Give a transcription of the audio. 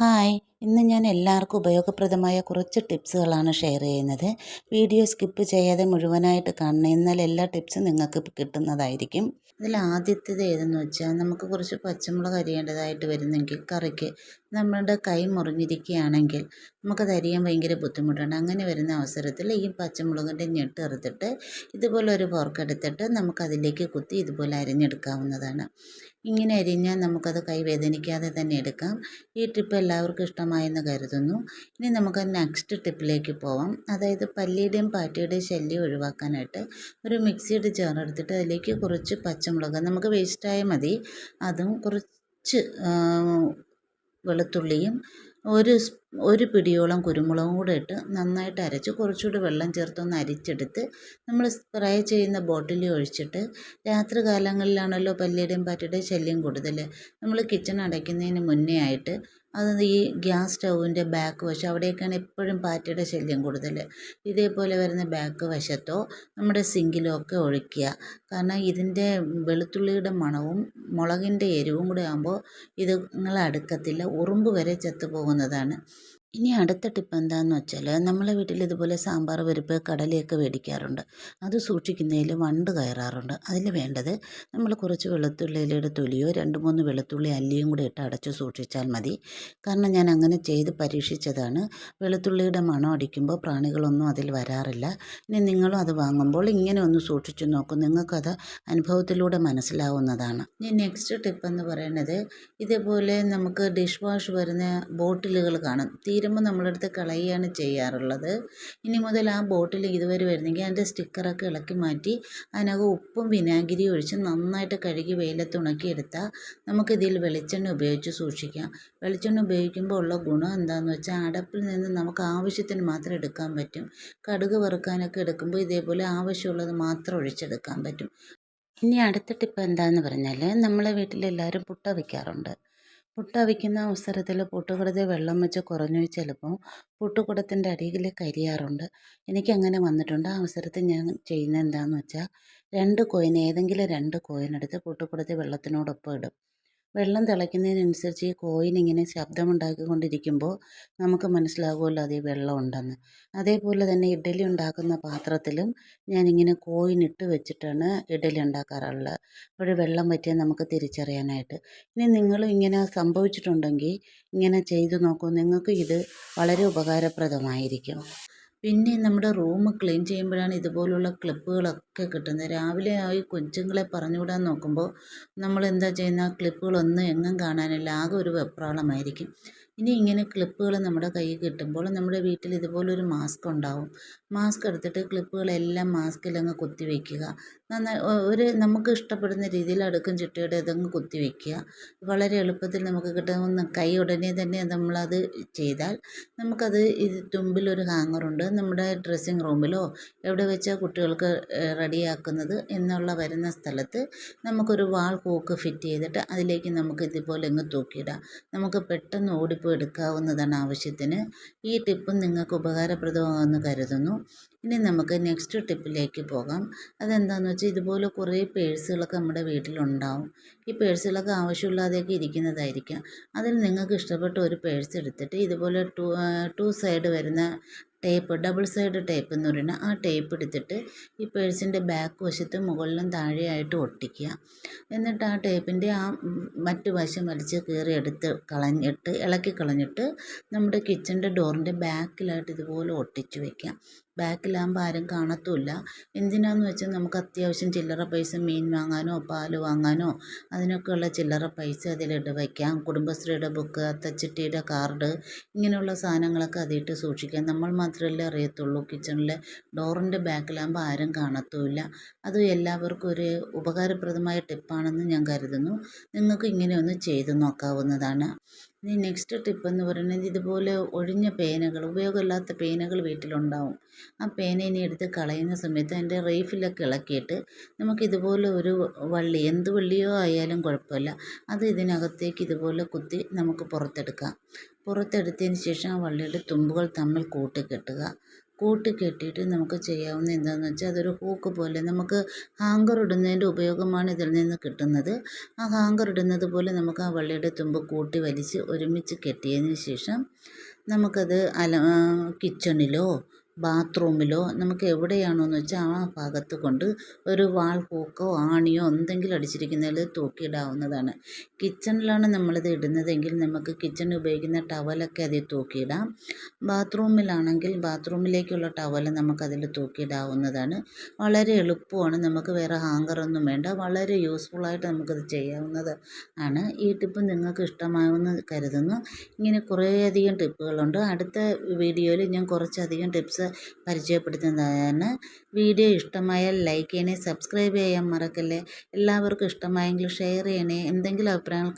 Hi. ഇന്ന് ഞാൻ എല്ലാവർക്കും ഉപയോഗപ്രദമായ കുറച്ച് ടിപ്സുകളാണ് ഷെയർ ചെയ്യുന്നത്. വീഡിയോ സ്കിപ്പ് ചെയ്യാതെ മുഴുവനായിട്ട് കാണണം. എന്നാൽ എല്ലാ ടിപ്സും നിങ്ങൾക്ക് കിട്ടുന്നതായിരിക്കും. ഇതിൽ ആദ്യത്തേത് ഏതെന്ന് വെച്ചാൽ നമുക്ക് കുറച്ച് പച്ചമുളക് അരിയേണ്ടതായിട്ട് വരുന്നെങ്കിൽ കറിക്ക് നമ്മുടെ കൈ മുറിഞ്ഞിരിക്കുകയാണെങ്കിൽ നമുക്കത് അരിയാൻ ഭയങ്കര ബുദ്ധിമുട്ടാണ്. അങ്ങനെ വരുന്ന അവസരത്തിൽ ഈ പച്ചമുളകിന്റെ ഞെട്ട് എറുത്തിട്ട് ഇതുപോലെ ഒരു പോർക്കെടുത്തിട്ട് നമുക്കതിലേക്ക് കുത്തി ഇതുപോലെ അരിഞ്ഞെടുക്കാവുന്നതാണ്. ഇങ്ങനെ അരിഞ്ഞാൽ നമുക്കത് കൈ വേദനിക്കാതെ തന്നെ എടുക്കാം. ഈ ടിപ്പ് എല്ലാവർക്കും ഇഷ്ടമായെന്ന് കരുതുന്നു. ഇനി നമുക്ക് നെക്സ്റ്റ് ടിപ്പിലേക്ക് പോവാം. അതായത് പല്ലിയുടെയും പാറ്റയുടെയും ശല്യം ഒഴിവാക്കാനായിട്ട് ഒരു മിക്സിയുടെ ജാർ എടുത്തിട്ട് അതിലേക്ക് കുറച്ച് പച്ചമുളക് നമുക്ക് വേസ്റ്റായ മതി. അതും കുറച്ച് വെളുത്തുള്ളിയും ഒരു ഒരു പിടിയോളം കുരുമുളകും കൂടെ ഇട്ട് നന്നായിട്ട് അരച്ച് കുറച്ചുകൂടി വെള്ളം ചേർത്തൊന്ന് അരിച്ചെടുത്ത് നമ്മൾ സ്പ്രേ ചെയ്യുന്ന ബോട്ടിലിൽ ഒഴിച്ചിട്ട് രാത്രി കാലങ്ങളിലാണല്ലോ പല്ലിയുടെയും പാറ്റയുടെയും ശല്യം കൂടുതൽ. നമ്മൾ കിച്ചൺ അടയ്ക്കുന്നതിന് മുന്നേ ആയിട്ട് അത് ഈ ഗ്യാസ് സ്റ്റൗവിന്റെ ബാക്ക് വശം അവിടെയൊക്കെയാണ് എപ്പോഴും പാറ്റയുടെ ശല്യം കൂടുതൽ. ഇതേപോലെ വരുന്ന ബാക്ക് വശത്തോ നമ്മുടെ സിങ്കിലോ ഒക്കെ ഒഴിക്കുക. കാരണം ഇതിന്റെ വെളുത്തുള്ളിയുടെ മണവും മുളകിന്റെ എരിവും കൂടെ ആകുമ്പോൾ ഇത് അടുക്കത്തില്ല ഉറുമ്പ് വരെ ചത്തു പോകുന്നതാണ്. ഇനി അടുത്ത ടിപ്പ് എന്താണെന്ന് വെച്ചാൽ നമ്മളെ വീട്ടിൽ ഇതുപോലെ സാമ്പാർ പരിപ്പ് കടലയൊക്കെ മേടിക്കാറുണ്ട് അത് സൂക്ഷിക്കുന്നതിൽ വണ്ട് കയറാറുണ്ട്. അതിൽ വേണ്ടത് നമ്മൾ കുറച്ച് വെളുത്തുള്ളിയുടെ തൊലിയോ രണ്ട് മൂന്ന് വെളുത്തുള്ളി അല്ലിയും കൂടി ഇട്ട് അടച്ച് സൂക്ഷിച്ചാൽ മതി. കാരണം ഞാൻ അങ്ങനെ ചെയ്ത് പരീക്ഷിച്ചതാണ്. വെളുത്തുള്ളിയുടെ മണം അടിക്കുമ്പോൾ പ്രാണികളൊന്നും അതിൽ വരാറില്ല. ഇനി നിങ്ങളും അത് വാങ്ങുമ്പോൾ ഇങ്ങനെ ഒന്ന് സൂക്ഷിച്ചു നോക്കും. നിങ്ങൾക്കത് അനുഭവത്തിലൂടെ മനസ്സിലാവുന്നതാണ്. ഇനി നെക്സ്റ്റ് ടിപ്പ് എന്ന് പറയുന്നത് ഇതേപോലെ നമുക്ക് ഡിഷ് വാഷ് വരുന്ന ബോട്ടിലുകൾ കാണും. തീരുമ്പോൾ നമ്മളെടുത്ത് കളയുകയാണ് ചെയ്യാറുള്ളത്. ഇനി മുതൽ ആ ബോട്ടിൽ ഇതുവരെ വരുന്നെങ്കിൽ അതിന്റെ സ്റ്റിക്കറൊക്കെ ഇളക്കി മാറ്റി അതിനകം ഉപ്പും വിനാഗിരിയും ഒഴിച്ച് നന്നായിട്ട് കഴുകി വെയിലത്ത് ഉണക്കിയെടുത്താൽ നമുക്കിതിൽ വെളിച്ചെണ്ണ ഉപയോഗിച്ച് സൂക്ഷിക്കാം. വെളിച്ചെണ്ണ ഉപയോഗിക്കുമ്പോൾ ഉള്ള ഗുണം എന്താണെന്ന് വെച്ചാൽ അടപ്പിൽ നിന്ന് നമുക്ക് ആവശ്യത്തിന് മാത്രം എടുക്കാൻ പറ്റും. കടുക് വറുക്കാനൊക്കെ എടുക്കുമ്പോൾ ഇതേപോലെ ആവശ്യമുള്ളത് മാത്രം ഒഴിച്ചെടുക്കാൻ പറ്റും. ഇനി അടുത്ത ടിപ്പ് എന്താണെന്ന് പറഞ്ഞാൽ നമ്മളെ വീട്ടിലെല്ലാവരും പുട്ട വയ്ക്കാറുണ്ട്. പുട്ട് അവിക്കുന്ന അവസരത്തിൽ പുട്ടുകുടത്തിൽ വെള്ളം വെച്ച് കുറഞ്ഞു ചിലപ്പോൾ പുട്ടുകുടത്തിന്റെ അടിയിൽ കരിയാറുണ്ട്. എനിക്കങ്ങനെ വന്നിട്ടുണ്ട്. ആ അവസരത്തിൽ ഞാൻ ചെയ്യുന്നത് എന്താണെന്ന് വെച്ചാൽ രണ്ട് കോയിൻ ഏതെങ്കിലും രണ്ട് കോയിൻ എടുത്ത് പുട്ടുകുടത്തിൽ വെള്ളത്തിനോടൊപ്പം ഇടും. വെള്ളം തിളയ്ക്കുന്നതിനനുസരിച്ച് ഈ കോയിൻ ഇങ്ങനെ ശബ്ദമുണ്ടാക്കിക്കൊണ്ടിരിക്കുമ്പോൾ നമുക്ക് മനസ്സിലാകുമല്ലോ അതേ വെള്ളം ഉണ്ടെന്ന്. അതേപോലെ തന്നെ ഇഡ്ഡലി ഉണ്ടാക്കുന്ന പാത്രത്തിലും ഞാനിങ്ങനെ കോയിൻ ഇട്ട് വെച്ചിട്ടാണ് ഇഡ്ഡലി ഉണ്ടാക്കാറുള്ളത്. അപ്പോൾ വെള്ളം പറ്റിയാൽ നമുക്ക് തിരിച്ചറിയാനായിട്ട്. ഇനി നിങ്ങളും ഇങ്ങനെ സംഭവിച്ചിട്ടുണ്ടെങ്കിൽ ഇങ്ങനെ ചെയ്തു നോക്കൂ. നിങ്ങൾക്ക് ഇത് വളരെ ഉപകാരപ്രദമായിരിക്കും. പിന്നെ നമ്മുടെ റൂം ക്ലീൻ ചെയ്യുമ്പോഴാണ് ഇതുപോലുള്ള ക്ലിപ്പുകളൊക്കെ കിട്ടുന്നത്. രാവിലെ ആയി കൊച്ചുങ്ങളെ പറഞ്ഞു വിടാൻ നോക്കുമ്പോൾ നമ്മളെന്താ ചെയ്യുന്നത്? ആ ക്ലിപ്പുകളൊന്നും എങ്ങും കാണാനില്ല. ആകെ ഒരു വെപ്രാളമായിരിക്കും. ഇനി ഇങ്ങനെ ക്ലിപ്പുകൾ നമ്മുടെ കയ്യിൽ കിട്ടുമ്പോൾ നമ്മുടെ വീട്ടിൽ ഇതുപോലൊരു മാസ്ക് ഉണ്ടാവും. മാസ്ക് എടുത്തിട്ട് ക്ലിപ്പുകളെല്ലാം മാസ്കിലങ്ങ് കുത്തി വയ്ക്കുക നന്നായി ഒരു നമുക്ക് ഇഷ്ടപ്പെടുന്ന രീതിയിൽ അടുക്കും ചിട്ടയോടെ ഇതങ്ങ് കുത്തി വയ്ക്കുക വളരെ എളുപ്പത്തിൽ നമുക്ക് കിട്ടുന്ന കൈ ഉടനെ തന്നെ നമ്മളത് ചെയ്താൽ നമുക്കത് ഇത് തുമ്പിലൊരു ഹാങ്ങറുണ്ട് നമ്മുടെ ഡ്രസ്സിങ് റൂമിലോ എവിടെ വെച്ചാൽ കുട്ടികൾക്ക് റെഡിയാക്കുന്നത് എന്നുള്ള വരുന്ന സ്ഥലത്ത് നമുക്കൊരു വാൾ പോക്ക് ഫിറ്റ് ചെയ്തിട്ട് അതിലേക്ക് നമുക്ക് ഇതുപോലെ അങ്ങ് തൂക്കിയിടാം. നമുക്ക് പെട്ടെന്ന് ഓടിപ്പോയി എടുക്കാവുന്നതാണ് ആവശ്യത്തിന്. ഈ ടിപ്പും നിങ്ങൾക്ക് ഉപകാരപ്രദമാകുമെന്ന് കരുതുന്നു. ഇനി നമുക്ക് നെക്സ്റ്റ് ടിപ്പിലേക്ക് പോകാം. അതെന്താണെന്ന് വെച്ചാൽ ഇതുപോലെ കുറേ പേഴ്സുകളൊക്കെ നമ്മുടെ വീട്ടിലുണ്ടാവും. ഈ പേഴ്സുകളൊക്കെ ആവശ്യമില്ലാതെയൊക്കെ ഇരിക്കുന്നതായിരിക്കാം. അതിൽ നിങ്ങൾക്ക് ഇഷ്ടപ്പെട്ട ഒരു പേഴ്സ് എടുത്തിട്ട് ഇതുപോലെ ടു ടു സൈഡ് വരുന്ന ടേപ്പ് ഡബിൾ സൈഡ് ടേപ്പ് എന്ന് പറയുന്ന ആ ടേപ്പ് എടുത്തിട്ട് ഈ പേഴ്സിന്റെ ബാക്ക് വശത്ത് മുകളിലും താഴെയായിട്ട് ഒട്ടിക്കുക. എന്നിട്ട് ആ ടേപ്പിന്റെ ആ മറ്റു വശം വലിച്ച് കീറി എടുത്ത് കളഞ്ഞിട്ട് ഇളക്കി കളഞ്ഞിട്ട് നമ്മുടെ കിച്ചന്റെ ഡോറിന്റെ ബാക്കിലായിട്ട് ഇതുപോലെ ഒട്ടിച്ച് വയ്ക്കാം ബാക്കിലാകുമ്പോൾ ആരും കാണത്തുമില്ല. എന്തിനാന്ന് വെച്ചാൽ നമുക്ക് അത്യാവശ്യം ചില്ലറ പൈസ മീൻ വാങ്ങാനോ പാൽ വാങ്ങാനോ അതിനൊക്കെയുള്ള ചില്ലറ പൈസ അതിലിട്ട് വയ്ക്കാം. കുടുംബശ്രീയുടെ ബുക്ക് അത്തച്ചിട്ടിയുടെ കാർഡ് ഇങ്ങനെയുള്ള സാധനങ്ങളൊക്കെ അതിട്ട് സൂക്ഷിക്കാം. നമ്മൾ മാത്രമല്ലേ അറിയത്തുള്ളൂ കിച്ചണിലെ ഡോറിന്റെ ബാക്കിലാകുമ്പോൾ ആരും കാണത്തുമില്ല. അത് എല്ലാവർക്കും ഒരു ഉപകാരപ്രദമായ ടിപ്പാണെന്ന് ഞാൻ കരുതുന്നു. നിങ്ങൾക്ക് ഇങ്ങനെ ഒന്ന് ചെയ്ത് നോക്കാവുന്നതാണ്. ഇനി നെക്സ്റ്റ് ടിപ്പ് എന്ന് പറയുന്നത് ഇതുപോലെ ഒഴിഞ്ഞ പേനകൾ ഉപയോഗമില്ലാത്ത പേനകൾ വീട്ടിലുണ്ടാവും. ആ പേന ഇനി എടുത്ത് കളയുന്ന സമയത്ത് അതിന്റെ റീഫിലൊക്കെ ഇളക്കിയിട്ട് നമുക്ക് ഇതുപോലെ ഒരു വള്ളി എന്ത് വള്ളിയോ ആയാലും കുഴപ്പമില്ല. അത് ഇതിനകത്തേക്ക് ഇതുപോലെ കുത്തി നമുക്ക് പുറത്തെടുക്കാം. പുറത്തെടുത്തതിന് ശേഷം ആ വള്ളിയുടെ തുമ്പുകൾ തമ്മിൽ കൂട്ടിക്കെട്ടുക. കൂട്ടി കെട്ടിയിട്ട് നമുക്ക് ചെയ്യാവുന്ന എന്താണെന്ന് വെച്ചാൽ അതൊരു ഹൂക്ക് പോലെ നമുക്ക് ഹാങ്കർ ഇടുന്നതിന്റെ ഉപയോഗമാണ് ഇതിൽ നിന്ന് കിട്ടുന്നത്. ആ ഹാങ്കർ ഇടുന്നത് പോലെ നമുക്ക് ആ വള്ളിയുടെ തുമ്പ് കൂട്ടി വലിച്ച് ഒരുമിച്ച് കെട്ടിയതിന് ശേഷം നമുക്കത് അല കിച്ചണിലോ ബാത്റൂമിലോ നമുക്ക് എവിടെയാണോന്ന് വെച്ചാൽ ആ ഭാഗത്ത് കൊണ്ട് ഒരു വാൾ ഹൂക്കോ ആണിയോ എന്തെങ്കിലും അടിച്ചിരിക്കുന്നതിൽ തൂക്കിയിടാവുന്നതാണ്. കിച്ചണിലാണ് നമ്മളിത് ഇടുന്നതെങ്കിൽ നമുക്ക് കിച്ചണിൽ ഉപയോഗിക്കുന്ന ടവലൊക്കെ അതിൽ തൂക്കിയിടാം. ബാത്റൂമിലാണെങ്കിൽ ബാത്റൂമിലേക്കുള്ള ടവൽ നമുക്കതിൽ തൂക്കിയിടാവുന്നതാണ്. വളരെ എളുപ്പമാണ് നമുക്ക് വേറെ ഹാങ്കറൊന്നും വേണ്ട വളരെ യൂസ്ഫുള്ളായിട്ട് നമുക്കത് ചെയ്യാവുന്നത് ആണ്. ഈ ടിപ്പ് നിങ്ങൾക്ക് ഇഷ്ടമാവുമെന്ന് കരുതുന്നു. ഇങ്ങനെ കുറേയധികം ടിപ്പുകളുണ്ട്. അടുത്ത വീഡിയോയിൽ ഞാൻ കുറച്ചധികം പരിചയപ്പെടുത്തുന്നതാണ് വീഡിയോ ഇഷ്ടമായാൽ ലൈക്ക് ചെയ്യണേ സബ്സ്ക്രൈബ് ചെയ്യാൻ മറക്കല്ലേ? എല്ലാവർക്കും ഇഷ്ടമായെങ്കിൽ ഷെയർ ചെയ്യണേ. എന്തെങ്കിലും അഭിപ്രായങ്ങൾ